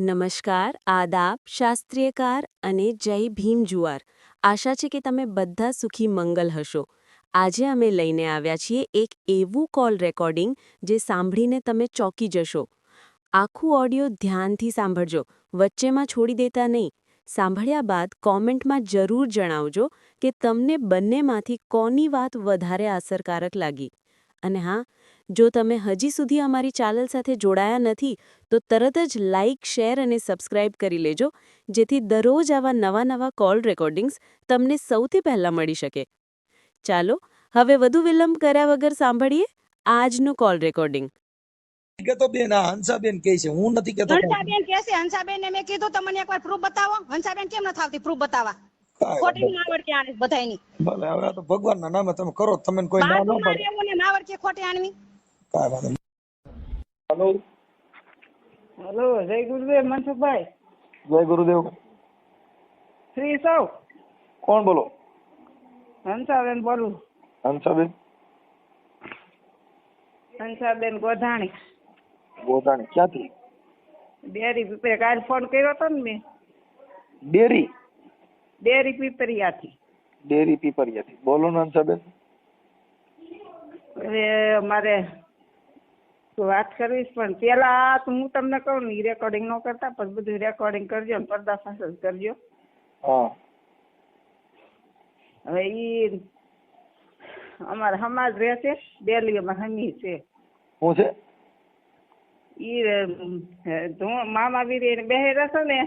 નમસ્કાર, આદાબ, શાસ્ત્રીયકાર અને જય ભીમ જુવાર. આશા છે કે તમે બધા સુખી મંગલ હશો. આજે અમે લઈને આવ્યા છીએ એક એવું કોલ રેકોર્ડિંગ જે સાંભળીને તમે ચોંકી જશો. આખું ઓડિયો ધ્યાનથી સાંભળજો. વચ્ચેમાં છોડી દેતા નહીં. સાંભળ્યા બાદ કોમેન્ટમાં જરૂર જણાવજો કે તમને બંનેમાંથી કોની વાત વધારે અસરકારક લાગી. અને હા જો તમે હજી સુધી અમારી ચેનલ સાથે જોડાયા નથી તો તરત જ લાઇક શેર અને સબસ્ક્રાઇબ કરી લેજો જેથી દરરોજ આવા નવા નવા કોલ રેકોર્ડિંગ્સ તમને સૌથી પહેલા મળી શકે. ચાલો હવે વધુ વિલંબ કર્યા વગર સાંભળીએ આજનું કોલ રેકોર્ડિંગ. કેતો બેન આ હંસાબેન કહે છે હું નથી કેતો હંસાબેન કહે છે હંસાબેન ને મેં કીધું તમને એકવાર પ્રૂફ બતાવો. હંસાબેન કેમ નથી આવતી પ્રૂફ બતાવવા? ખોટી નાવડતી આણે બધાયની. ભલે હવે આ તો ભગવાનના નામે તમે કરો તમે કોઈ ના ન પડે. નાવડતી ખોટી આણવી કાંઈ વાંધો નહીં. હલો હેલો જય ગુરુદેવ મનસુખભાઈ જય ગુરુદેવ શ્રી સૌ કોણ બોલો હંસાબેન બોલું હંસાબેન હંસાબેન ગોધાણી ગોતાણી ક્યાંથી? ડેરી પીપરે કાલ ફોન કર્યો હતો ને મેં. ડેરી ડેરી પીપરિયાથી ડેરી પીપરિયાથી બોલો ને હંસાબેન હવે મારે વાત કરીશ પણ પેલા હું તમને કહું ને રેકોર્ડિંગ ન કરતા પણ બધું રેકોર્ડિંગ કરજો ને પર્દાફાશ જ કરજો. હવે ઈ અમારે સમાજ રહે છે ડેલીમાં હમી છે. શું છે? ઈ મામા વીરી બેહેરા છે ને?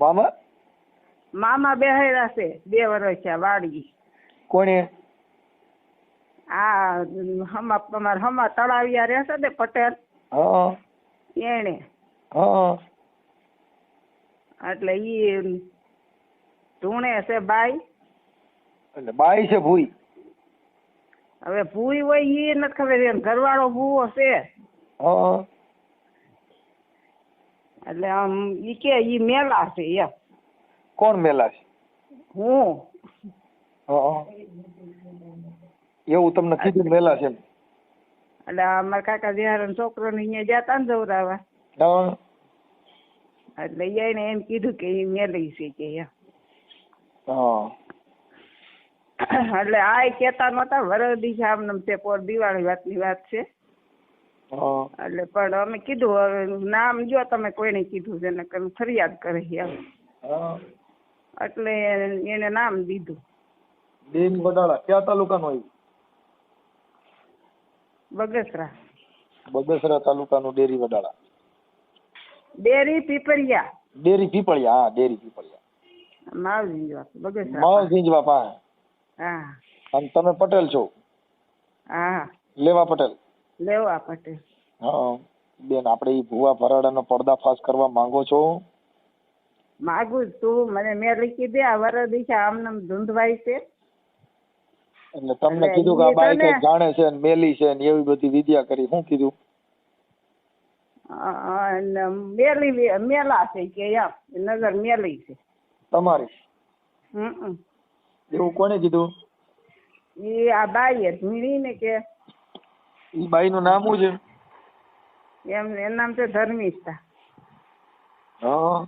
મામા? મામા બેહેરા છે બે વર્ષ છે વાડી કોણે? આ હમા અમારા હમા તળાવિયા રહેશે ને પટેલ હા. એને હા. એટલે ઈ ધૂણે છે બાઈ. એટલે બાઈ છે ભૂઈ. હવે ભૂઈ હોય ઈ નથી ખબર એમ ઘરવાળો ભૂવો છે. હા. એટલે આમ ઈ કે ઈ મેલા છે એમ. કોણ મેલા છે? હું. હા. એવું તમને કીધું મેલા છે એટલે અમાર કાકા બિહાર છોકરો ને અહીંયા જતા ને જવરાવા. એટલે એને એમ કીધું કે ઈ મેલી છે કે એટલે આ કેતા નતા વરદી છે આમ છે પોર દિવાળી વાતની વાત છે. એટલે પણ અમે કીધું હવે નામ જો તમે કોઈને કીધું છે નકર ફરિયાદ કરે એટલે એને નામ દીધું. બેન વડાળા કયા તાલુકાનો આવ્યું? બગસરા. બગસરા તાલુકાનું ડેરી વડાળા. ડેરી પીપળિયા. ડેરી પીપળિયા હા ડેરી પીપળિયા. માવજી વાત બગસરા માવ ઝીંઝવા હા. અને તમે પટેલ છો? હા. લેવા પટેલ? લેવા પટેલ. હા. બેન આપણે ઈ ભુવા ભરાડાનો પડદાફાશ કરવા માંગો છો? માગું તું મને મેં લખી દે આ વરદી છે આમ નામ ધૂંધવાય છે. એટલે તમને કીધું કે આ બાઈ જાણે છે ને મેલી છે ને એવી બધી વિદ્યા કરી. શું કીધું? મેલી મેલા છે કે એમ. નગર મેલી છે. તમારી? એવું કોને કીધું? એ આ બાઈ મીણી ને કે. ઈ બાઈ નું નામ શું છે? એમ એનું નામ છે ધર્મિષ્ઠા. હા.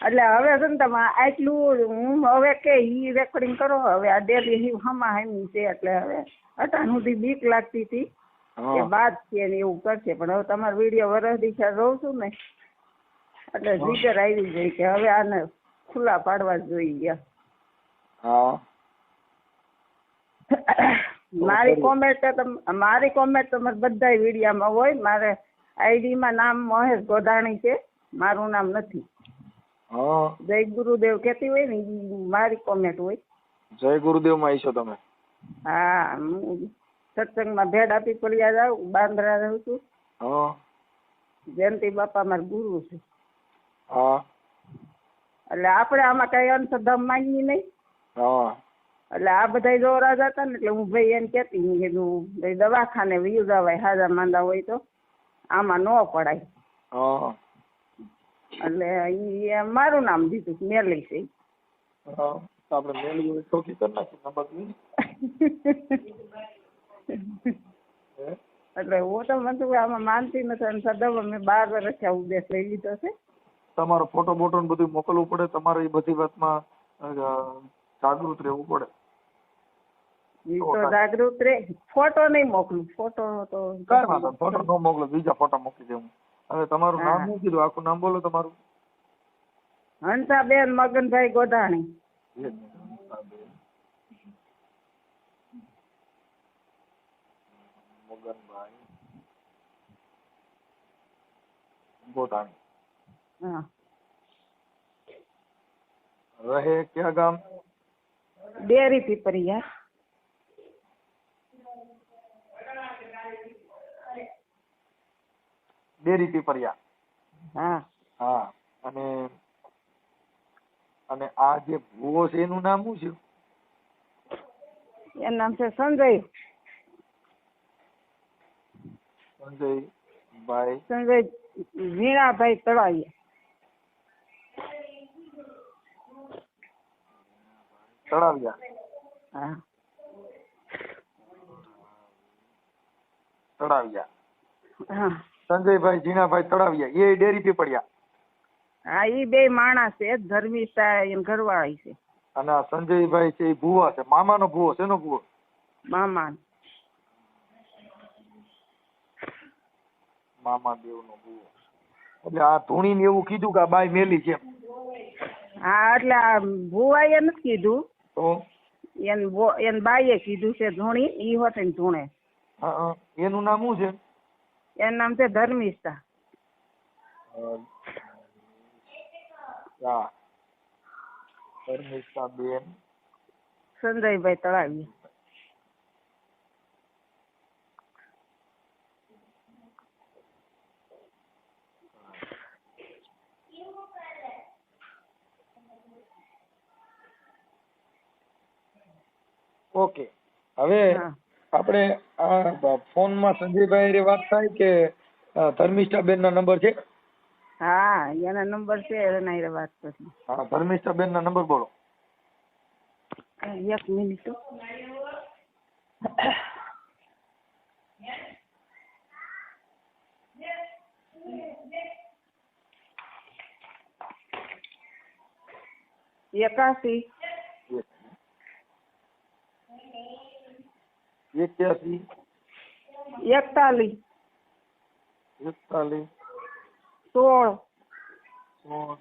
એટલે હવે છે ને તમે આટલું હું હવે કે ઈ રેકોર્ડિંગ કરો હવે આ ડેલી હમા હમી છે એટલે હવે અટાણ સુધી બીક લાગતી હતી કે બાદ છે ને એવું કરશે પણ હવે તમારો વીડિયો વરસ દિશા જોઉં છું ને એટલે જીગર આવી ગઈ કે હવે આને ખુલ્લા પાડવા જોઈ ગયા હા. મારી કોમેન્ટ મારી કોમેન્ટ તમારે બધા વિડીયામાં હોય મારે આઈડીમાં નામ મહેશ ગોધાણી છે મારું નામ નથી. હા. જય ગુરુદેવ કેતી હોય ને મારી કોમેન્ટ હોય. જય ગુરુદેવમાં આવીશો તમે. હા હું સત્સંગમાં ભેડ આપી પડ્યા જાઉં બાંદ્રા રહું છું. હા. જયંતિ બાપા મારા ગુરુ છે. હા. એટલે આપણે આમાં કઈ અંશધમ માંગી નહીં. હા. એટલે આ બધા જોરા જતા ને એટલે હું ભાઈ એમ કેતી મેં કીધું ભાઈ દવાખાને વયું જવાય હાજા માંદા હોય તો આમાં ન પડાય. હા. એટલે એ મારું નામ દીધું મેલી છે. હા તો આપણે મેલી હોય કરી નાખી નંબર એટલે હું તો મને આમાં માનતી નથી અને સદા અમે બાર વર્ષ આ ઉદ્દેશ લઈ લીધો છે. તમારો ફોટો બોટો ને બધું મોકલવું પડે તમારે એ બધી વાતમાં જાગૃત રહેવું પડે. ઈ તો જાગૃત રે. ફોટો નહીં મોકલું ફોટો તો. ફોટો ન મોકલો બીજા ફોટા મોકલી દઉં હવે તમારું નામ હા. શું કીધું? આખું નામ બોલો તમારું. હંસાબેન મગનભાઈ ગોધાણી એક મિનિટ. મગનભાઈ ગોધાણી હા. રહે ક્યાં ગામ? ડેરી પીપરિયા. ડેરી પીપરિયા હા. હા અને અને આ જે ભૂવો છે એનું નામ શું છે? એનું નામ છે સંજય. સંજયભાઈ સંજય વીણાભાઈ તળાવીયા તળાવ્યા. હા. તળાવિયા. હા. સંજયભાઈ જીણાભાઈ તળાવિયા. એ ડેરી પીપળિયા હા ઈ બે માણસ છે ધર્મિષ્ઠા એમ ઘરવાળી છે. અને આ સંજયભાઈ છે એ ભૂવા છે. મામાનો ભૂવો શેનો ભૂવો? મામા મામા દેવનો ભૂવો. એટલે આ ધૂણીને એવું કીધું કે આ બાઈ મેલી છે હા એટલે આ ભુવાએ નથી કીધું. તો? એન બો- એન બાઈએ કીધું છે ધૂણી ઈ હોતે ને ધૂણે. હા, હા. એનું નામ શું છે? એનું નામ છે ધર્મિષ્ઠા. હા. ધર્મિષ્ઠા બેન. સંજયભાઈ તળાવી. ઓકે. હવે આપણે આ ફોનમાં સંજયભાઈ રે વાત થાય કે ધર્મિષ્ઠા બેન ના નંબર છે? હા એના નંબર છે એના રે વાત કરી હા ધર્મિષ્ઠા બેન ના નંબર બોલો. એક મિનિટ એકાસી એક્યાસી એકતાલીસ એકતાલીસ સોળ સોળ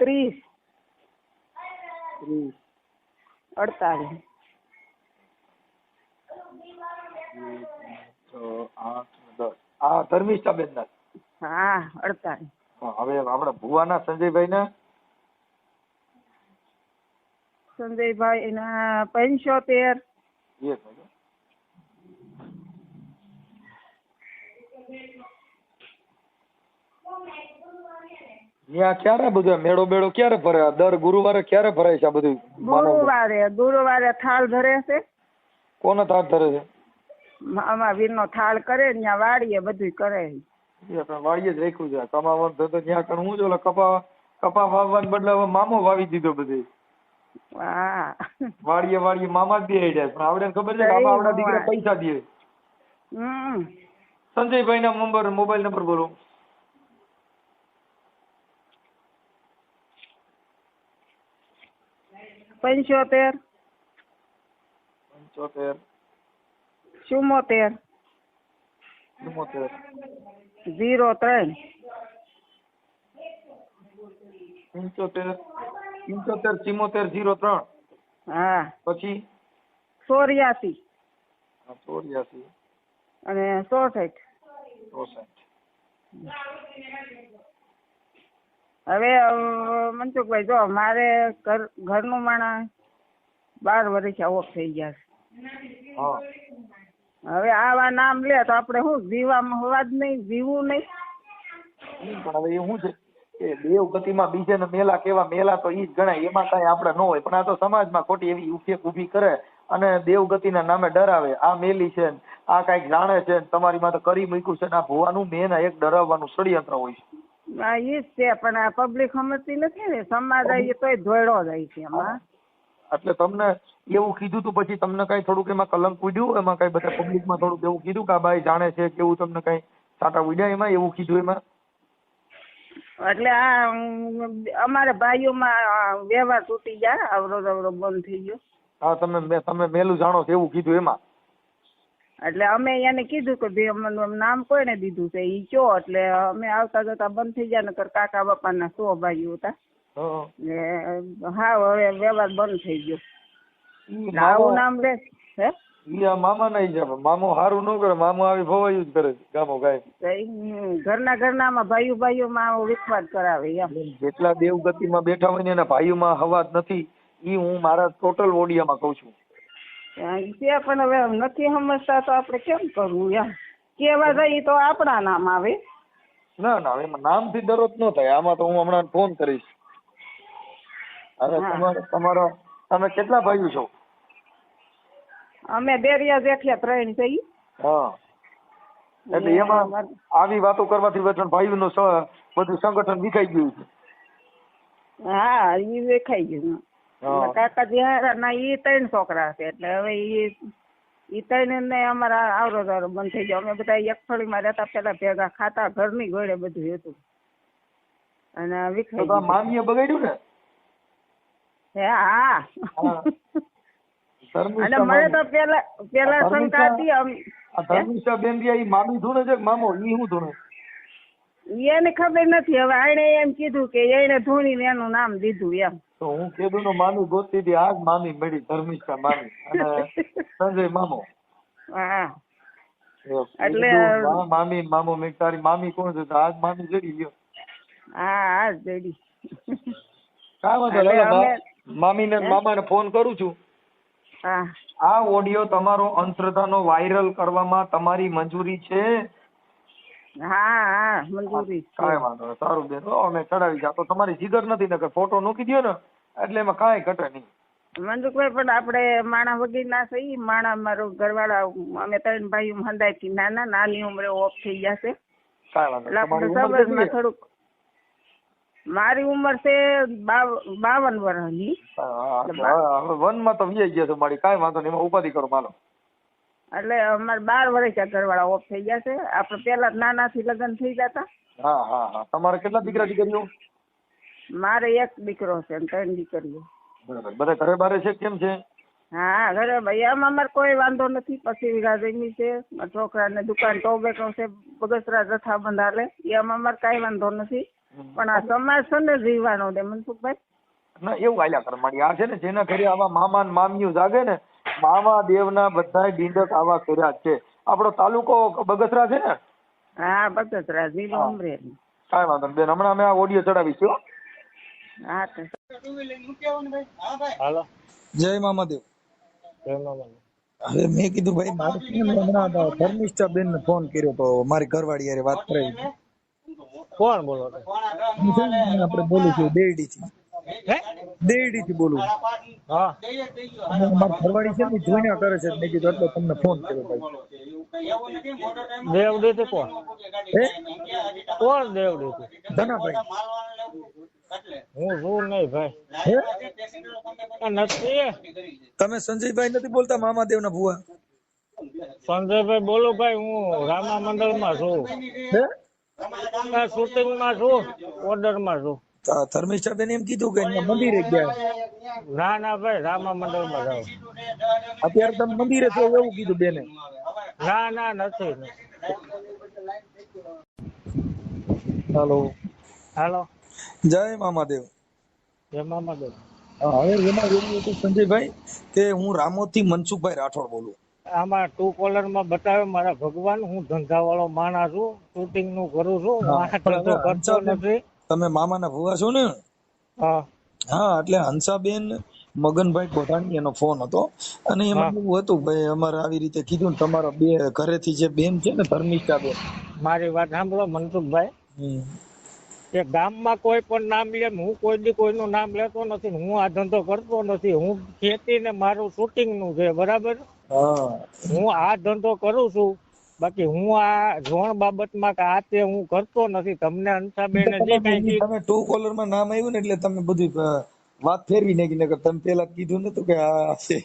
ત્રીસ ત્રીસ અડતાલીસ આ ધર્મિષ્ઠા બેન ના હા અડતાલીસ હવે આપણા ભુવાના સંજયભાઈ ના સંજયભાઈ ના પંચોતેર એક મિનિટ. ત્યાં ક્યારે બધું મેળો બેળો ક્યારે ભરે? દર ગુરુવારે ક્યારે ભરાય છે આ બધું ગુરુવારે ગુરુવારે થાળ ધરે છે. કોને ધરે છે? આમાં વીરનો થાળ કરે ત્યાં વાડીએ બધું કરે આપણે વાડીએ જ રાખ્યું છે. કમાવાનું થતું ત્યાં કણ હું જો કપા કપા વાવવાને બદલે મામો વાવી દીધો બધે. વાડીએ વાડીએ મામા જ દે જાય. પણ આવડે ખબર છે કે આમાં આપણા દીકરા પૈસા દે. હમ. સંજયભાઈ ના નંબર મોબાઈલ નંબર બોલો. પંચોતેર. પંચોતેર. ચુમ્મોતેર. ચુમ્મોતેર. ઝીરો ત્રણ. પંચોતેર. પંચોતેર ચિમોતેર જીરો ત્રણ. હા. પછી? ચોર્યાસી ચોર્યાસી અને ચોસઠ. ચોસઠ. હવે મનસુખભાઈ જો મારે ઘર ઘરનું માણસ બાર વર્ષ ઓફ થઈ ગયા છે. હવે આવા નામ લે તો આપણે શું જીવામાં હોવા જ નહીં જીવવું નહીં. પણ હવે એ શું છે? કે દેવ ગતિમાં બીજાને મેલા કેવા મેલા તો ઈ જ ગણાય એમાં કઈ આપણે ન હોય. પણ આ તો સમાજમાં ખોટી એવી ઉફેક ઊભી કરે અને દેવગતિના નામે ડરાવે. આ મેલી છે ને આ કાંઈક જાણે છે ને તમારી માથે કરી મૂક્યું છે ને આ ભુવાનું મેન એક ડરાવવાનું ષડયંત્ર હોય છે. હા એ જ છે પણ આ પબ્લિક સમજતી નથી ને. સમાજ આવીએ તોય ધોયડો જાય છે એમાં. એટલે તમને એવું કીધું તું પછી તમને કઈ થોડુંક એમાં કલંક ઉડ્યું? એમાં કઈ બધા પબ્લિકમાં થોડુંક એવું કીધું કે આ ભાઈ જાણે છે કે એવું તમને કઈ સાટા ઉડ્યા એમાં? એવું કીધું એમાં? એટલે આ અમારા ભાઈઓમાં વ્યવહાર તૂટી ગયા અવરો અવરો બંધ થઈ ગયો. હા તમે તમે મેલું જાણો છો એવું કીધું એમાં. એટલે અમે એને કીધું કે ભાઈ અમને નામ કોઈને દીધું છે ઈ કયો એટલે અમે આવતા જતા બંધ થઈ ગયા નકર કાકા બાપાના સો ભાઈઓ હતા. હા. ને હા હવે વ્યવહાર બંધ થઈ ગયો. આવું નામ લે હે? ઈ આ મામા ના હિસાબે મામો હારું ન કરે. મામો આવી ભવાયું જ કરે ગામો ગાય. તો ઘરના ઘરનામાં ભાઈઓ ભાઈઓમાં આવો વિખવાદ કરાવે જેટલા દેવગતિમાં બેઠા હોય ને એના ભાઈઓમાં હવાજ નથી ઈ હું મારા ટોટલ ઓડિયામાં કહું છું. ઈ પણ હવે નથી સમજતા તો આપણે કેમ કરવું એમ? કેવા જઈએ તો આપણા નામ આવે. ના ના એમાં નામથી ડરો જ ન થાય. આમાં તો હું હમણાં ફોન કરીશ. અરે તમારે તમારા તમે કેટલા ભાઈઓ છો? અમે દેરિયા જેઠિયા ત્રણ હા. એટલે એમાં આવી વાતો કરવાથી વચન ભાઈઓનું સ- બધું સંગઠન વિખાઈ ગયું છે. હા ઈ દેખાઈ ગયું. કાકાજી હારા ના ઈ ત્રણ છોકરા છે એટલે હવે ઈ ઈ ત્રણ ને અમારા આવરો જાવરો બંધ થઈ ગયો. અમે બધા એક ફળીમાં રહેતા પેલા ભેગા ખાતા ઘરની ગોળે બધું હતું. અને વિખાઈ મામીએ બગાડ્યું ને? હે, અને મને તો પેલા પેલા શંકા હતી ધર્મિષ્ઠા બેન રહ્યા મામી ધૂણે છે મામો? ઈ શું ધૂણે? એને ખબર નથી. હવે આણે એમ કીધું કે એને ધૂણીને એનું નામ દીધું એમ. તો હું કીધું નો મામી ગોતી હતી આ જ મામી મળી ધર્મિષ્ઠા મામી. અને સંજય મામો. હા. એટલે મામી મામો મેં તારી મામી કોણ છે? તો આ મામી જડી ગયો. હા આજ જડી. કાંઈ વાંધો મામી ને હવે અમે- મા- મામીને ને ફોન કરું છું. આ ઓડિયો તમારો અંધશ્રદ્ધાનો વાયરલ કરવામાં તમારી મંજૂરી છે? હા હા મંજૂરી કાંઈ વાંધો નહીં સારું બેન. અમે ચડાવી જા. તો તમારી જીગર નથી નકર ફોટો મૂકી દ્યો ને એટલે એમાં કાંઈ ઘટે નહીં. મંજુકભાઈ પણ આપણે માણા વગી ના થઈ માણા મારો ઘરવાળા અમે ત્રણ ભાઈઓ હંદાઈ નાના નાની ઉંમરે ઓફ થઈ ગયા છે. કાંઈ વાંધો? થોડુંક મારી ઉંમર છે બાવન વર્ષની વન વનમાં તો વ્યાઈ ગયા છો મારી કાંઈ વાંધો નહીં એમાં ઉપાધિ કરો માલો. એટલે અમારે બાર વર્ષ ઘરવાળા ઓફ થઈ ગયા છે. આપણે પેલા નાના થી લગ્ન થઈ જતા. હા હા હા. તમારે કેટલા દીકરા દીકરીઓ? મારે એક દીકરો છે અને ત્રણ દીકરીઓ. બરાબર. બધા ઘરે બારે છે કેમ છે? હા ઘરે ભાઈ આમાં અમારે કોઈ વાંધો નથી. પછી વીઘા જમી છે. છોકરા છોકરાને દુકાન ટોબેટો છે. બગસરા જથ્થાબંધ હાલે એમાં અમારે કાંઈ વાંધો નથી. પણ આ સમાજ છે ને જીવવાનો દે મનસુખભાઈ. ના એવું આલ્યા કરે મારી. આ છે ને જેના ઘરે આવા મામા ને મામીઓ જાગે ને મામા દેવના બધાય ડીંડક આવા કર્યા છે. આપણો તાલુકો બગસરા છે ને? હા બગસરા જિલ્લો. અમરેલી. કાંઈ વાંધો બેન હમણાં અમે આ ઓડિયો ચડાવીશું છું હા હાલો. જય મામાદેવ. જય. હવે મેં કીધું ભાઈ મારે હમણાં ધર્મિષ્ઠા બેન ને ફોન કર્યો તો મારી ઘરવાળી યારે વાત કરાવી. કોણ બોલો આપણે બોલું છું દેરડી થી હે? દેરડી થી બોલું હા. અને ફરવાડી છે ને જોઈને કરે છે. મેં કીધું એટલે તમને ફોન કર્યો ભાઈ. દેવદૂતી કોણ? હે? કોણથી ધનાભાઈ. હું છું નહીં ભાઈ. નથી. તમે સંજયભાઈ નથી બોલતા મામાદેવ ના ભુવા? સંજયભાઈ બોલો ભાઈ હું રામા મંડળમાં છું. હે? આ શૂટિંગમાં છું ઓર્ડરમાં છું તો બેન એમ કીધું કે મંદિરે ગયા. ના ના ભાઈ રામા મંડળમાં જાઉં અત્યારે તમે મંદિરે છો એવું કીધું બેને. ના ના નથી. હાલો. હાલો. જય મામાદેવ. જય મામાદેવ. હવે એમાં એવું હતું સંજયભાઈ કે હું રામોથી મનસુખભાઈ રાઠોડ બોલું. આમાં ટુ કોલરમાં બતાવે મારા ભગવાન હું ધંધા વાળો માણસ છું શૂટિંગનું કરું છું આ ધંધો કરતો નથી. તમે મામાના ભુવા છો ને? હા. હા એટલે હંસાબેન મગનભાઈ કોઠાણી એનો ફોન હતો. અને એમાં. એવું હતું ભાઈ અમારે આવી રીતે કીધું ને તમારા બે ઘરેથી જે બેન છે ને ધર્મિષ્ઠા બેન મારી વાત સાંભળો મનસુખભાઈ. કે ગામમાં કોઈ પણ નામ લે હું કોઈ દી કોઈનું નામ લેતો નથી હું આ ધંધો કરતો નથી. હું ખેતી ને મારું શૂટિંગનું છે બરાબર? હું. આ ધંધો કરું છું. બાકી હું આ ઝોણ બાબતમાં કે આ તે હું કરતો નથી. તમને અંશાબેન જે કઈ તમે ટુ કોલરમાં નામ આવ્યું ને એટલે તમે બધું વાત ફેરવી નાખી નકર તમે પેલા કીધું નતું કે આ છે.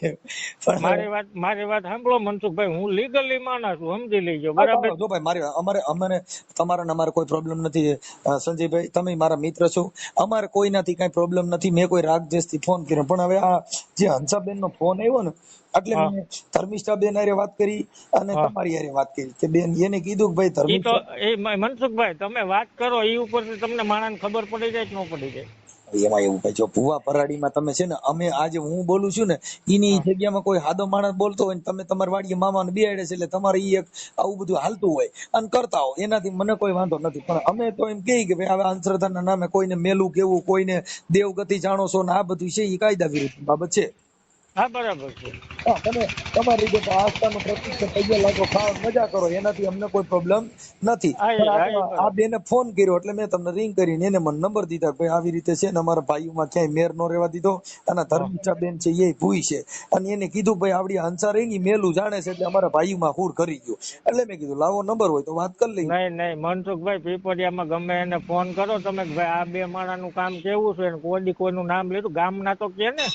મારી વાત મારી વાત સાંભળો મનસુખભાઈ હું લીગલી માણસ છું સમજી લેજો બરાબર? જો ભાઈ મારી અમારે અમને તમારા ને અમારે કોઈ પ્રોબ્લેમ નથી. સંજયભાઈ તમે મારા મિત્ર છો. અમારે કોઈનાથી કઈ પ્રોબ્લેમ નથી. મેં કોઈ રાગથી ફોન કર્યો. પણ હવે આ જે હંસાબેન નો ફોન આવ્યો ને એટલે. મેં ધર્મિષ્ઠા બેન હારે વાત કરી અને તમારી હારે વાત કરી. કે બેન એને કીધું કે ભાઈ ધર્મિષ્ઠા એ મનસુખભાઈ તમે વાત કરો એ ઉપરથી તમને માણસ ખબર પડી જાય કે ન પડી જાય? એમાં એવું કઈ જો ભુવા ભરાડીમાં તમે છે ને અમે આજે હું બોલું છું ને એની જગ્યામાં કોઈ હાદો માણસ બોલતો હોય ને તમે તમારી વાડીએ મામાને બિહાડે છે એટલે તમારે ઈ એક આવું બધું હાલતું હોય અને કરતા હોય. એનાથી મને કોઈ વાંધો નથી. પણ અમે તો એમ કહીએ કે ભાઈ હવે અંધશ્રદ્ધાના નામે કોઈને મેલું કેવું કોઈને દેવગતિ જાણો છો ને આ બધું છે એ કાયદા વિરુદ્ધ બાબત છે. હા બરાબર છે. હા, તમે તમારી રીતે આસ્થાનો આસ્થાનું પ્રતીક છે પગે લાગો ખાવ મજા કરો એનાથી અમને કોઈ પ્રોબ્લેમ નથી. આ- બેને ફોન કર્યો એટલે મેં તમને રિંગ કરીને એને મને નંબર દીધા ભાઈ આવી રીતે છે ને અમારા ભાઈઓમાં ક્યાંય મેર નો રહેવા દીધો. અને ધર્મિષ્ઠા બેન છે એ ભૂઈ છે. અને એને કીધું ભાઈ આવડી હંસા રહી ની મેલું જાણે છે એટલે અમારા ભાઈઓમાં હુર કરી ગયો. એટલે મેં કીધું લાવો નંબર હોય તો વાત કરી લઈ નહીં નહીં મનસુખભાઈ પીપરિયામાં ગમે એને ફોન કરો તમે ભાઈ આ બે માણાનું કામ કેવું છે? કોડી કોઈનું નામ લીધું? ગામના તો કે ને?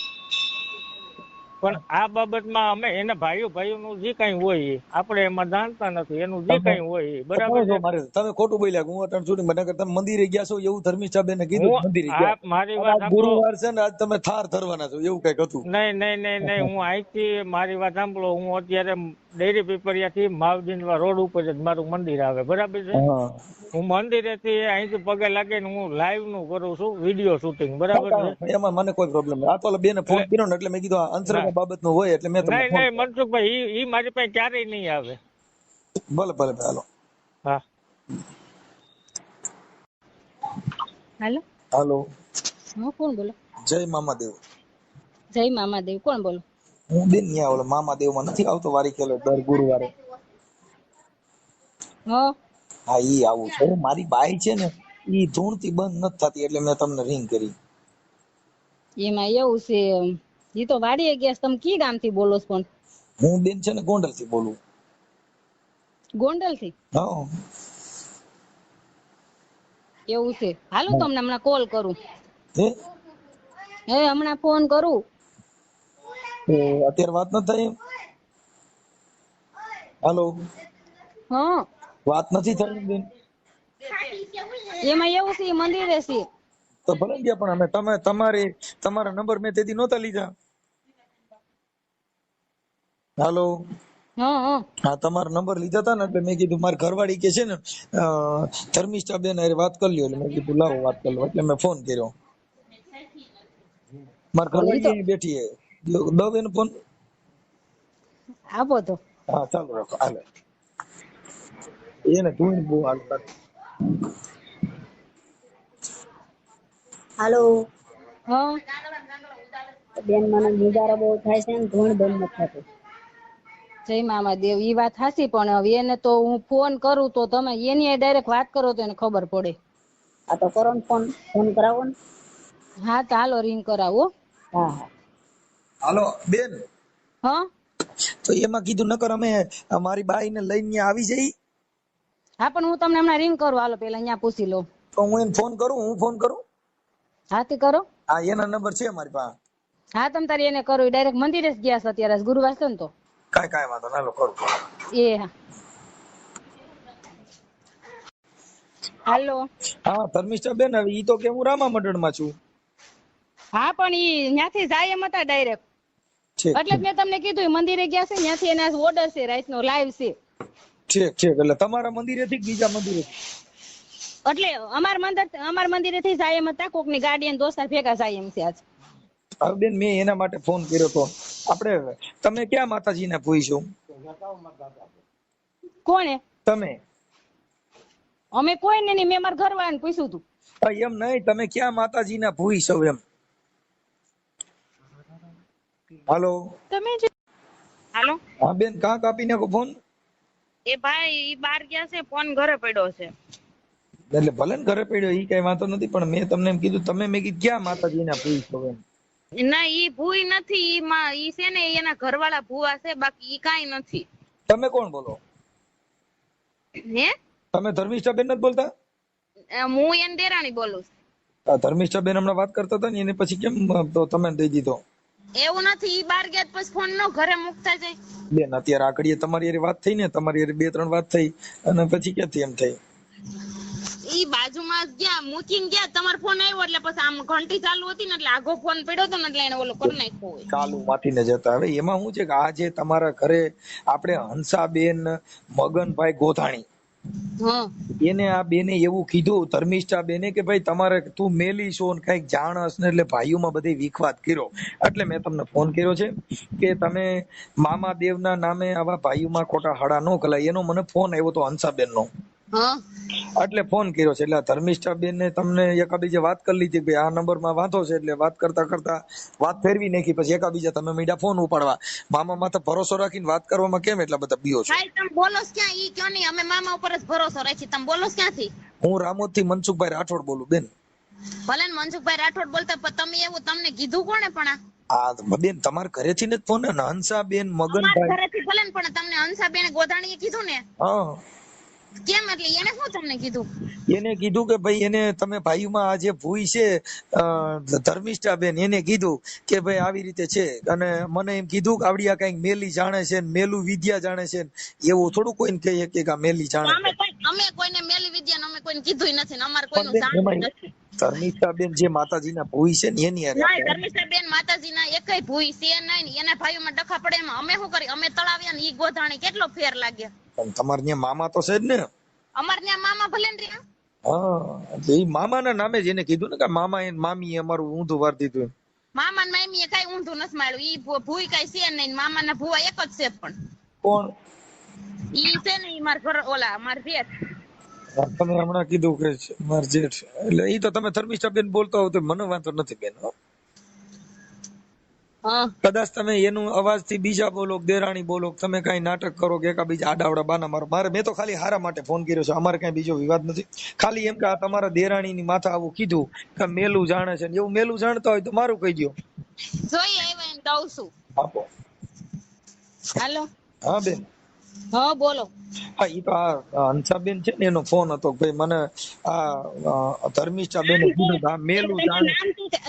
પણ આ બાબતમાં અમે એને ભાઈઓ ભાઈઓનું જે કઈ હોય આપણે એમાં જાણતા નથી એનું જે કઈ હોય બરાબર? છે મારે તમે ખોટું બોલ્યા હું અટણ છોડી મને તમે મંદિરે ગયા છો એવું ધર્મિષ્ઠા બેને કીધું મંદિરે ગયા. મારી વાત ગુરુવાર છે ને આજ તમે થાર ધરવાના છો એવું કંઈક હતું. નહીં નહીં નહીં નહીં હું અહીંથી મારી વાત સાંભળો. હું અત્યારે ડેરી પીપરિયાથી માવજીનવા રોડ ઉપર જ મારું મંદિર આવે બરાબર છે? હું. મંદિરેથી અહીંથી પગે લાગીને હું લાઈવનું કરું છું વીડિયો શૂટિંગ બરાબર છે? એમાં મને કોઈ પ્રોબ્લેમ નહીં. આ તો બેને ફોન કર્યો ને એટલે મેં કીધું આ અંતરંગ બાબતનું હોય એટલે મેં તમને નહીં નહીં મનસુખભાઈ ઈ ઈ મારી પાસે ક્યારેય નહીં આવે. ભલે ભલે ભલે, હાલો. હા. હાલો. હાલો. હું કોણ બોલો? જય મામાદેવ. જય મામાદેવ. કોણ બોલો? હું બેન ન્યા ઓલો મામાદેવમાં નથી આવતો વારી કેલો દર ગુરુવારે. હો? ઈ આવું છે. મારી બાઈ છે ને ઈ ધૂણથી બંધ નથી થતી એટલે મેં તમને રિંગ કરી. એમાં એવું છે ઈ તો વાડીએ ગયા તમે કી ગામથી બોલો છો પણ? હું બેન છે ને ગોંડલથી બોલું. ગોંડલથી હા. એવું છે. હાલો તમને હમણાં કોલ કરું. હે? હમણાં ફોન કરું. અત્યારે વાત નથી થઈ? હાલો. હા. વાત નથી થઈ બેન? એમાં એવું છે મંદિરે છે. તો ભલે ગયા પણ અમે તમે તમારી તમારા નંબર મેં તેથી નહોતા લીધા. હાલો. હા હા. નંબર લીધા હતા ને એટલે મેં કીધું મારી ઘરવાળી કે છે ને ધર્મિષ્ઠા બેન અરે વાત કરી લ્યો એટલે મેં કીધું લાવો વાત કરી લો એટલે મેં ફોન કર્યો. મારી ઘરવાળી બેઠી હે દવ એનો ફોન આપો તો હા ચાલુ રાખો હાલે એને ધૂણ બહુ હાલતા હાલો હા બેન મને મુજારો બહુ થાય છે ને ધૂણ બંધ નથી થતું જય મામાદેવ ઈ વાત હાસી પણ હવે એને તો હું ફોન કરું તો તમે એની ડાયરેક્ટ વાત કરો તો એને ખબર પડે આ તો કરો ને ફોન ફોન કરાવો ને હા તો હાલો રિંગ કરાવો હા હા હાલો બેન. હા? તો એમાં કીધું નકર અમે મારી બાઈ ને લઈને આવી જઈ. હા પણ હું તમને હમણાં રિંગ કરું. હાલો પેલા અહીંયા પૂછી લો તો હું એને ફોન કરું હું ફોન કરું? હા તે કરો. હા એના નંબર છે મારી પાસે. હા તમ તારી એને કરો. ડાયરેક્ટ મંદિરે જ ગયા છે અત્યારે. ગુરુવાર છે ને તો. કાઈ કાઈ વાંધો ના લો કરું એ હા. હાલો. હા ધર્મિષ્ઠા બેન હવે ઈ તો કે હું રામા મંડળમાં છું. હા પણ ઈ ત્યાંથી જાય એમ હતા ડાયરેક્ટ એટલે જ મેં તમને કીધું મંદિરે ગયા છે ત્યાંથી એના ઓર્ડર છે રાઈટ નો લાઈવ છે. ઠીક ઠીક. એટલે તમારા મંદિરેથી બીજા મંદિરે એટલે અમાર મંદિર અમાર મંદિરે થી જાય એમ હતા કોકની ગાડી અને દોસ્તાર ભેગા જાય એમ છે આજ. બેન મેં એના માટે ફોન કર્યો તો. આપણે તમે ક્યાં માતાજીના ભૂઈ છો? કોણે? તમે. અમે કોઈ ને નહીં મેં મારા ઘરવાળાને પૂછ્યું હતું. એમ નહીં તમે ક્યાં માતાજીના ભૂઈ છો એમ? હાલો. તમે જે હાલો. હા બેન કાં કાપી નાખો ફોન? એ ભાઈ ઈ બાર ગયા છે ફોન ઘરે પડ્યો છે. એટલે ભલે ને ઘરે પડ્યો ઈ કઈ વાંધો નથી પણ મેં તમને એમ કીધું તમે મેં કીધું ક્યાં માતાજીના ભૂઈ છો એમ? ના ઈ ભૂઈ નથી ઈ માં ઈ છે ને એના ઘરવાળા ભૂવા છે બાકી ઈ કાઈ નથી. તમે કોણ બોલો? હે? તમે ધર્મિષ્ઠા બેન નથી બોલતા? હું એન દેરાણી બોલું છું. ધર્મિષ્ઠા બેન હમણાં વાત કરતા હતા ને એને પછી કેમ તો તમે દઈ દીધો? એવું નથી ઈ બાર ગયા પછી ફોન નો ઘરે મુકતા જાય. બેન અત્યારે આકડીએ તમારી હારે વાત થઈ ને તમારી હારે બે ત્રણ વાત થઈ અને પછી ક્યાંથી એમ થઈ? ઈ બાજુમાં ગયા મૂકીને ગયા તમારો ફોન આવ્યો એટલે પછી આમ ઘંટી ચાલુ હતી ને એટલે આગો ફોન પડ્યો તો ને એટલે એને ઓલો કરી નાખ્યો હોય. ચાલુ માંથી ને જતા. હવે એમાં શું છે કે આ જે તમારા ઘરે આપણે હંસાબેન મગનભાઈ ગોધાણી હા એને આ બેને એવું કીધું, ધર્મિષ્ઠા બેને કે ભાઈ તમારે તું મેલી છો ને કંઈક જાણસ ને એટલે ભાઈઓમાં બધે વિખવાદ કર્યો. એટલે મેં તમને ફોન કર્યો છે કે તમે મામા દેવના નામે આવા ભાઈઓમાં ખોટા હડા ન કલાય. એનો મને ફોન આવ્યો તો હંસાબેન નો એટલે ફોન કર્યો છે. એટલે ધર્મિષ્ઠા બેન ને તમને એકાબીજે વાત કરી લીધી ભાઈ આ નંબરમાં વાંધો છે એટલે વાત કરતા કરતા વાત ફેરવી નાખી. પછી એકાબીજા તમે મીડા ફોન ઉપાડવા. મામા માથે ભરોસો રાખીને વાત કરવામાં કેમ એટલા બધા બીઓ છો? ભાઈ તમે બોલો ક્યાં? ઈ કયો નહીં. અમે મામા ઉપર જ ભરોસો રાખી તમે બોલો ક્યાંથી? હું રામોદથી મનસુખભાઈ રાઠોડ બોલું બેન. ભલે ને મનસુખભાઈ રાઠોડ બોલતા પણ તમે એવું તમને કીધું કોણે પણ આ? બેન તમારા ઘરેથી ને ફોન? ને હંસા બેન મગનભાઈ. ઘરેથી ભલે ને પણ તમને હંસાબેન ગોધાણીએ કીધું ને? હા. કેમ એટલે એને શું તમને કીધું? એને કીધું કે ભાઈ એને તમે ભાઈમાં આ જે ભૂઈ છે ધર્મિષ્ઠા બેન એને કીધું કે ભાઈ આવી રીતે છે. અને મને એમ કીધું કે આવડી આ કંઈક મેલી જાણે છે ને મેલું વિદ્યા જાણે છે એવું થોડું કોઈને કહીએ કે આ મેલી જાણે અમે કોઈ અમે કોઈને મેલી વિદ્યા અમે કોઈને કીધું નથી ને અમારે કોઈનું જાણવું નથી. ધર્મિષ્ઠા બેન જે માતાજીના ભૂઈ છે ને એની ના ધર્મિષ્ઠા બેન માતાજીના એકય ભૂઈ છે નહીં એના ભાઈઓમાં ડખા પડે એમાં. અમે શું કરી? અમે તળાવ્યા ને ઈ ગોધાણી કેટલો ફેર લાગ્યો? પણ તમારે ત્યાં મામા તો છે જ ને. અમાર ત્યાં મામા ભલે ને રહ્યા. હા એટલે ઈ મામાના નામે જ એને કીધું ને કે મામા એને મામી અમારું ઊંધું વાર દીધું મામા ને મામી કઈ ઊંધું નથી માર્યું. ઈ ભૂઈ કઈ છે નહીં મામા ના ભૂવા એક જ છે પણ. કોણ? ઈ છે ને ઈ માર ઘર ઓલા માર જેઠ. તમે હમણાં કીધું કે માર જેઠ. એટલે ઈ તો તમે ધર્મિષ્ઠા બેન બોલતા હો તો મને વાંધો નથી બેન કદાચ તમે એનું અવાજથી બીજા બોલો દેરાણી બોલો તમે કઈ નાટક કરો કે બીજા આડાવડા બાના મારો. મારે મેં તો ખાલી હારા માટે ફોન કર્યો છે. અમારે કઈ બીજો વિવાદ નથી. ખાલી એમ કે આ તમારા દેરાણીની માથા આવું કીધું કે મેલું જાણે છે એવું મેલું જાણતા હોય તો મારું કહી દો જોઈ આવ્યા દઉં છું. આપો. હાલો. હા બેન. હા બોલો. હા ઈ તો આ હંસાબેન છે ને એનો ફોન હતો. કે ભાઈ મને આ અ, ધર્મિષ્ઠા બેન કીધું આ મેલું જાણે.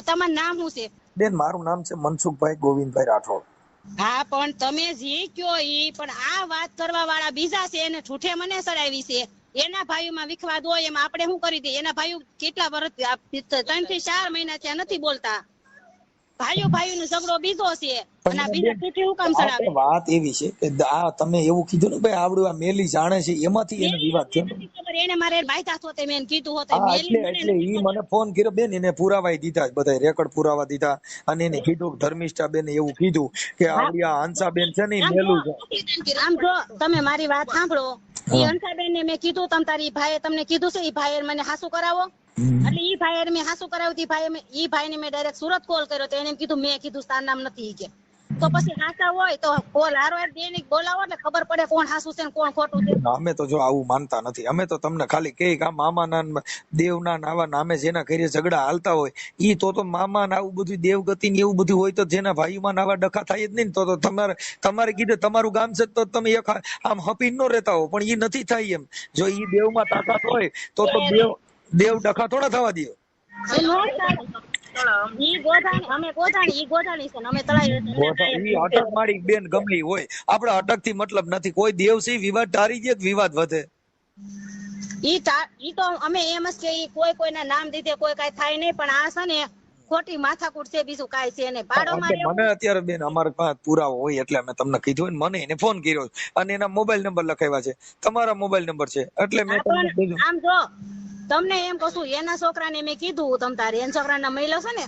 તમારું નામ શું છે? બેન મારું નામ છે મનસુખભાઈ ગોવિંદભાઈ રાઠોડ. હા પણ તમે જે કયો ઈ પણ આ વાત કરવા વાળા બીજા છે એને ઠૂઠે મને સડાવી છે. એના ભાઈઓમાં વિખવાદ હોય એમાં આપણે શું કરી દઈએ? એના ભાઈઓ કેટલા વર્ષ ત્રણથી ચાર મહિના ત્યાં નથી બોલતા. ભાઈઓ ભાઈઓ ઝઘડો બીજો છે. અને આ બીજા ઠૂઠે હું કામ આ વાત એવી છે કે આ તમે એવું કીધું ને ભાઈ આવડું આ મેલી જાણે છે એમાંથી એને વિવાદ થયો. એને મારે બાયતા હોતે મેં કીધું હોતે મેલી એટલે મને એટલે નથી ઈ મને ફોન કર્યો બેન એને પુરાવાય દીધા બધા રેકોર્ડ પુરાવા દીધા. અને એને કીધું ધર્મિષ્ઠા બેન એવું કીધું કે આવડી આ હંસા બેન છે ને મેલું છે. આમ જો તમે મારી વાત સાંભળો. ઈ ને મેં કીધું તમ તારી ભાઈએ તમને કીધું છે ઈ ભાઈએ મને હાસુ કરાવો. એટલે ઈ ભાઈ મેં હાસુ કરાવ્યું તી ભાઈએ મેં- ઈ ભાઈને મેં ડાયરેક્ટ સુરત કોલ કર્યો તો એને કીધું મેં કીધું તાર નામ નથી કે તો પછી હાસા હોય તો કોલ હારો દઈને બોલાવો એટલે ખબર પડે કોણ હાસુ છે ને કોણ ખોટું છે. અમે તો જો આવું માનતા નથી. અમે તો તમને ખાલી કે આ મામાના ને દેવના ને આવા નામે જેના ઘરે ઝઘડા હાલતા હોય ઈ તો તો મામા ને આવું બધું દેવગતિ ને એવું બધું હોય તો જેના ભાઈઓમાં માં નાવા ડખા થાય જ નહીં તો તો તમારે તમારે કીધું તમારું ગામ છે તો તમે એક આમ હપી ન રહેતા હો પણ ઈ નથી થાય એમ. જો ઈ દેવમાં તાકાત હોય તો તો દેવ દેવ ડખા થોડા થવા દે અટકથી મતલબ નથી. કોઈ દેવ વિવાદ ટારી વિવાદ વધે? ઈ ઈ તો અમે એમ જ કે કોઈ કોઈના નામ દીધે કોઈ કાંઈ થાય નહીં પણ આ છે ને ખોટી માથાકૂટ છે બીજું કાઈ છે પાડોમાં મને અત્યારે બેન અમારે પાસે પુરાવો હોય એટલે અમે તમને કીધું ને મને એને ફોન કર્યો. અને એના મોબાઈલ નંબર લખાવ્યા છે. તમારા મોબાઈલ નંબર છે. એટલે મેં તમને આમ જો તમને એમ કશું એના છોકરાને મેં કીધું તમ તારે એના છોકરાના મહિલો છે ને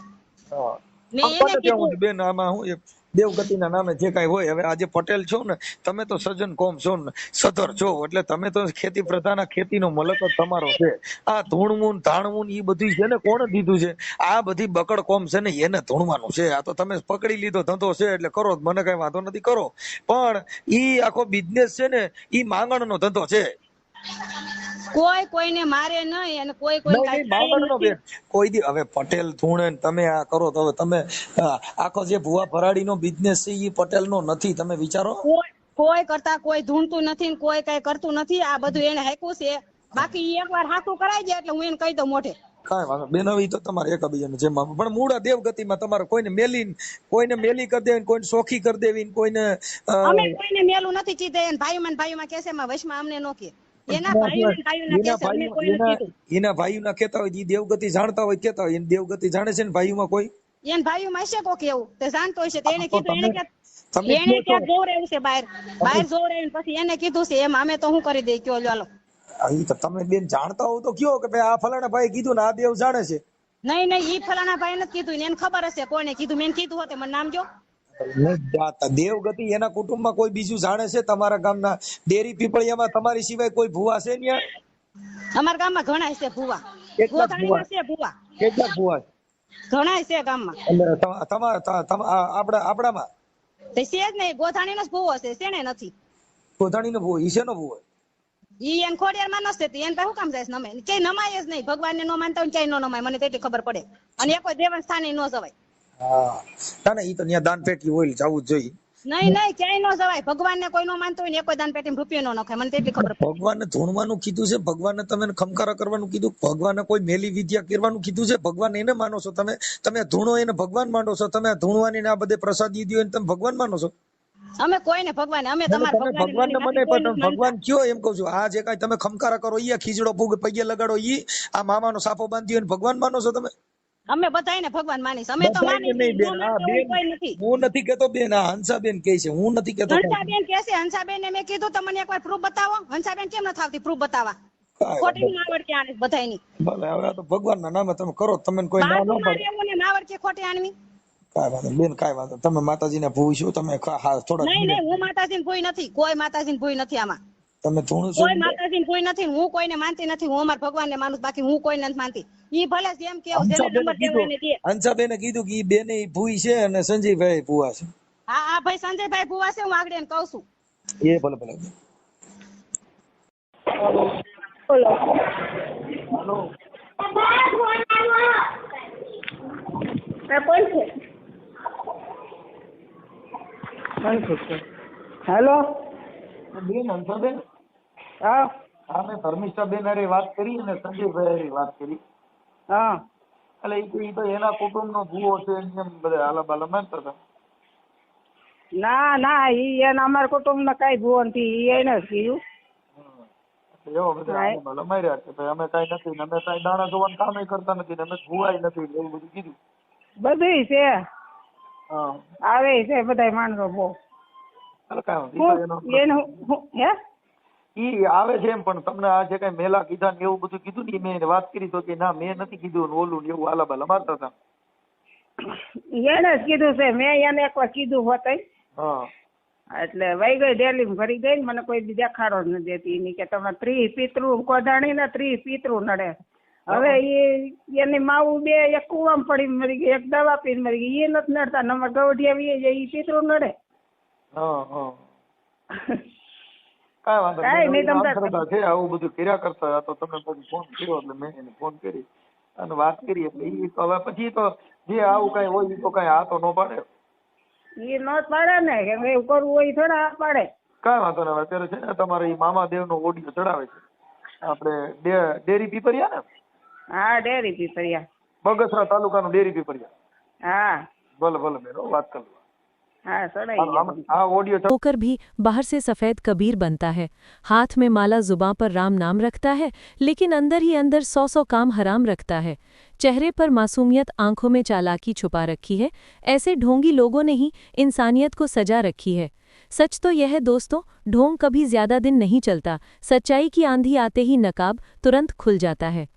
મેં એને કીધું. બેન આમાં હું એક દેવગતિના નામે જે કાંઈ હોય હવે આજે પટેલ છો ને તમે તો સજન કોમ છો ને સધર છો એટલે તમે તો ખેતી પ્રધાન ખેતીનો મલક જ તમારો છે. આ ધૂણવું ને ધાણવું ને બધું છે ને કોણે દીધું છે? આ બધી બકડ કોમ છે ને એને ધૂણવાનું છે. આ તો તમે પકડી લીધો ધંધો છે એટલે કરો મને કઈ વાંધો નથી કરો. પણ ઈ આખો બિઝનેસ છે ને ઈ માંગણનો ધંધો છે. કોઈ કોઈને મારે નહીં અને કોઈ કોઈ કાંઈ દી હવે પટેલ ધૂણે તમે આ કરો તો હવે તમે આખો જે ભુવા ભરાડીનો બિઝનેસ છે પટેલ પટેલનો નથી. તમે વિચારો. કોઈ કરતા કોઈ ધૂણતું નથી કોઈ કઈ કરતું નથી. આ બધું એને હાંક્યું છે. બાકી એક એકવાર હાથું કરાઈ જાય એટલે હું એને કહી દઉં મોઢે. કાંઈ વાંધો બેન હવે તો તમારે એકબીજાને જેમ આપો. પણ મૂળ દેવ ગતિમાં તમારે કોઈને મેલી કોઈને મેલી કરી દેવી કોઈને સોખી કરી દેવી કોઈને અમે કોઈને મેલું નથી ચીધે. ભાઈ ભાઈઓમાં ભાઈ ભાઈઓમાં કેસે એમાં વશમાં અમને નો કે. એના ભાઈઓ ના ભાઈઓ- કહેતા હોય દેવગતિ જાણતા હોય કેતા હોય. દેવગતિ જાણે છે ને ભાઈઓમાં કોઈ? એને ભાઈઓમાં હશે કોક એવું તે જાણતો હશે. તો એને કીધું એને કે એને છો. જોર એવું છે બહાર. બહાર જોર આવ્યું પછી એને કીધું છે એમ અમે તો શું કરી દઈએ કયો ચાલો હા, તો તમે બેન જાણતા હો તો કયો કે ભાઈ આ ફલાણા ભાઈ કીધું ને આ દેવ જાણે છે. નહીં નહીં ઈ ફલાણા ભાઈ નથી કીધું. એને ખબર હશે કોને કીધું. મેં કીધું હોતે મને નામ જો દેવગતિ એના કુટુંબમાં કોઈ બીજું જાણે છે? તમારા ગામના ડેરી પીપળિયામાં તમારી સિવાય કોઈ ભૂવા છે ન્યા? અમારા ગામમાં ઘણા છે ભૂવા. ગોધાણીમાં છે ભૂવા. કેટલા ભૂવા? ઘણા છે ગામમાં. તમારા ત- આપણામાં? તે છે જ નહીં ગોધાણીનો જ ભૂવો છે શેને નથી. કોધાણીનો ભૂવો ઈ શેનો ભૂવો? ઈ એન ખોડિયાર માં નશે એને તો શું કામ જાય નમે? ક્યાંય નમાય જ નહીં. ભગવાન ને નો માનતા હોય ક્યાંય નો નમાય. મને તેટલી ખબર પડે. અને એ કોઈ દેવન સ્થાને નો જવાય. હા. ના ના ઈ તો ન્યા દાન પેટી હોય જવું જોઈએ. નહીં નહીં ક્યાંય નો જવાય. ભગવાન ને કોઈ નો માનતો હોય ને કોઈ દાન પેટી રૂપિયો નો નખાય. મને તેટલી ખબર ભગવાન ધૂણવાનું કીધું છે ભગવાનને તમે ખમકારા કરવાનું કીધું ભગવાનને કોઈ મેલી વિદ્યા કરવાનું કીધું છે ભગવાન એને માનો છો તમે? તમે ધૂણો એને ભગવાન માનો છો તમે ધૂણવાની ને આ બધે પ્રસાદી દીધી હોય ને તમે ભગવાન માનો છો? અમે કોઈને ભગવાન અમે તમારે તમે મને ભગવાન પણ ભગવાન કયો એમ કહું છું. આ જે કઈ તમે ખમકારા કરો ઈ ખીજડો ભૂગ પગે લગાડો ઈ આ મામાનો સાફો બાંધી હોય ને ભગવાન માનો છો તમે? અમે બધાયને ભગવાન માનીશ. અમે તો માની ન કોઈ નથી. હું નથી કેતો બેન આ હંસાબેન કહે છે હું નથી કેતો હંસાબેન કે છે હંસાબેન ને મેં કીધું તમને મને એકવાર પ્રૂફ બતાવો. હંસાબેન કેમ નથી આવતી પ્રૂફ બતાવવા? ખોટી વાંધો માવડકી આને બધાયની. નહીં. ભલે હવે આ તો ભગવાનના નામે તમે કરો તમને કોઈ ના ન પડે. રહેવું ને માવડકી ખોટી આણવી કાંઈ વાંધો. બેન કાંઈ વાંધો. તમે માતાજીને ભૂ છો તમે હા થોડા નહીં નહીં હું માતાજીને ભૂઈ નથી. કોઈ માતાજીને ભૂઈ નથી આમાં. તમે થોડું કોઈ માતાજીને ભૂઈ નથી હું કોઈને માનતી નથી. હું અમાર ભગવાનને માનું બાકી હું કોઈને નથી માનતી. ઈ ભલે જેમ કીધું. દે. હંસાબેને કીધું કે ઈ બેને ભૂઈ છે અને સંજયભાઈ ભૂવા છે. હા હા ભાઈ સંજયભાઈ ભૂવા છે હું આગળ એને કહું છું. એ ભલે ભલે. બોલો. આ કોણ છે? હેલો. બેન હંસાબેન? હા. હા મેં ધર્મિષ્ઠાબેન અરે વાત કરી અને સંજયભાઈ વાત કરી. હા. એટલે એ તો એના કુટુંબનો ભૂવો છે એમ બધા આલા બાલા હતા. ના ના ઈ એને અમારા કુટુંબમાં કઈ ભૂવો નથી ઈ એને જ કીધું. એવો બધા. માર્યા કે ભાઈ અમે કાંઈ નથી ને અમે કાંઈ દાણા જોવાનું કામે કરતા નથી ને અમે ભૂવાય નથી એવું બધું કીધું. બધુંય છે. હા. આવે છે બધાય માણસો બહુ. એટલે કાંઈ એનો હે? ઈ આવે છે એમ પણ તમને આ જે કઈ મેલા કીધા ને એવું બધું કીધું ને મેં એને વાત કરી તો કે ના મેં નથી કીધું ને ઓલું ને એવું આલા બાલા મારતા હતા. એને જ કીધું છે મેં એને એકવાર કીધું હોત હા. એટલે વહી ગઈ ડેલી ફરી ગઈ ને મને કોઈ બી દેખાડો ન દેતી. એની કે તમે ત્રી પિતૃ કોદાણી ને ત્રી પિતૃ નડે. હવે એ એની માવું બે એક કુવામાં પડી મરી ગઈ એક દવા પીને મરી ગઈ. એ નથી નડતા. નમર ગવઢિયા એ પિતૃ નડે. હા હા. કાંઈ વાંધો નહીં. છે આવું બધું કર્યા કરતા હતા તો તમે પછી ફોન કર્યો એટલે મેં એને ફોન કરી અને વાત કરી એટલે એ તો હવે પછી તો જે આવું કઈ હોય તો કઈ આ તો ન પાડે. એ ન પાડે ને કેમ એવું કરવું હોય થોડા આ પાડે. કાંઈ વાંધો નહીં અત્યારે છે ને તમારે ઈ મામાદેવ નો ઓડિયો ચડાવે છે. આપણે ડેરી પીપરિયા ને? હા ડેરી પીપરિયા બગસરા તાલુકાનું ડેરી પીપરિયા હા. ભલે ભલે બેન વાત કરી होकर भी बाहर से सफ़ेद कबीर बनता है। हाथ में माला जुबा पर राम नाम रखता है लेकिन अंदर ही अंदर सौ सौ काम हराम रखता है। चेहरे पर मासूमियत आँखों में चालाकी छुपा रखी है। ऐसे ढोंगी लोगों ने ही इंसानियत को सजा रखी है। सच तो यह है दोस्तों ढोंग कभी ज़्यादा दिन नहीं चलता। सच्चाई की आंधी आते ही नकाब तुरंत खुल जाता है।